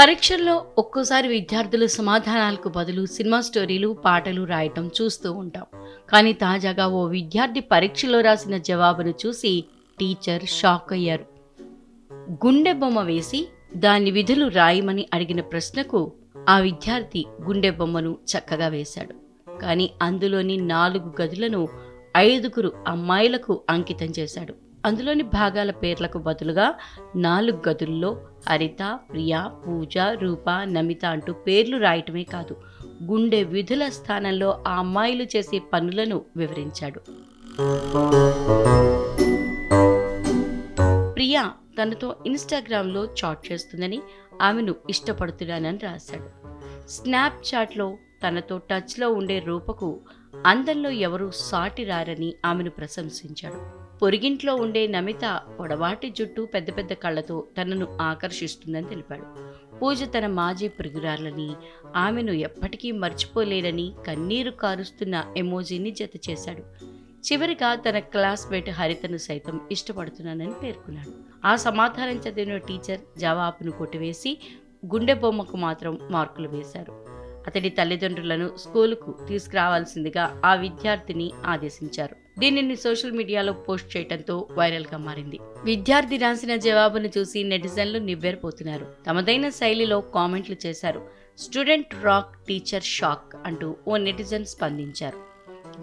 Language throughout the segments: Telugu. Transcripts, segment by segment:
పరీక్షల్లో ఒక్కోసారి విద్యార్థులు సమాధానాలకు బదులు సినిమా స్టోరీలు పాటలు రాయటం చూస్తూ ఉంటాం. కానీ తాజాగా ఓ విద్యార్థి పరీక్షలో రాసిన జవాబును చూసి టీచర్ షాక్ అయ్యారు. గుండె బొమ్మ వేసి దాని విధులు రాయమని అడిగిన ప్రశ్నకు ఆ విద్యార్థి గుండె బొమ్మను చక్కగా వేశాడు. కానీ అందులోని నాలుగు గదులను ఐదుగురు అమ్మాయిలకు అంకితం చేశాడు. అందులోని భాగాల పేర్లకు బదులుగా నాలుగు గదుల్లో హరిత ప్రియ పూజ రూప నమిత అంటూ పేర్లు రాయటమే కాదు గుండె విధుల స్థానంలో ఆ అమ్మాయిలు చేసే పనులను వివరించాడు. ప్రియా తనతో ఇన్స్టాగ్రామ్లో చాట్ చేస్తుందని ఆమెను ఇష్టపడుతున్నానని రాశాడు. స్నాప్చాట్లో తనతో టచ్లో ఉండే రూపకు అందంలో ఎవరూ సాటి రారని ఆమెను ప్రశంసించాడు. పొరిగింట్లో ఉండే నమిత పొడవాటి జుట్టు పెద్ద పెద్ద కళ్ళతో తనను ఆకర్షిస్తుందని తెలిపాడు. పూజ తన మాజీ ప్రియురాలని ఆమెను ఎప్పటికీ మర్చిపోలేనని కన్నీరు కారుస్తున్న ఎమోజీని జత చేశాడు. చివరిగా తన క్లాస్మేట్ హరితను సైతం ఇష్టపడుతున్నానని పేర్కొన్నాడు. ఆ సమాధానం చదివిన టీచర్ జవాబును కొట్టివేసి గుండె బొమ్మకు మాత్రం మార్కులు వేశారు. అతడి తల్లిదండ్రులను స్కూలుకు తీసుకురావాల్సిందిగా ఆ విద్యార్థిని ఆదేశించారు. దీనిని సోషల్ మీడియాలో పోస్ట్ చేయడంతో వైరల్గా మారింది. విద్యార్థి రాసిన జవాబును చూసి నెటిజన్లు నివ్వెరపోతున్నారు. తమదైన శైలిలో కామెంట్లు చేశారు. స్టూడెంట్ రాక్ టీచర్ షాక్ అంటూ ఓ నెటిజన్ స్పందించారు.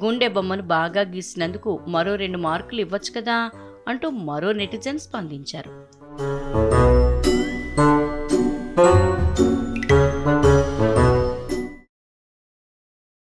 గుండె బొమ్మను బాగా గీసినందుకు మరో రెండు మార్కులు ఇవ్వచ్చు కదా అంటూ మరో నెటిజన్ స్పందించారు.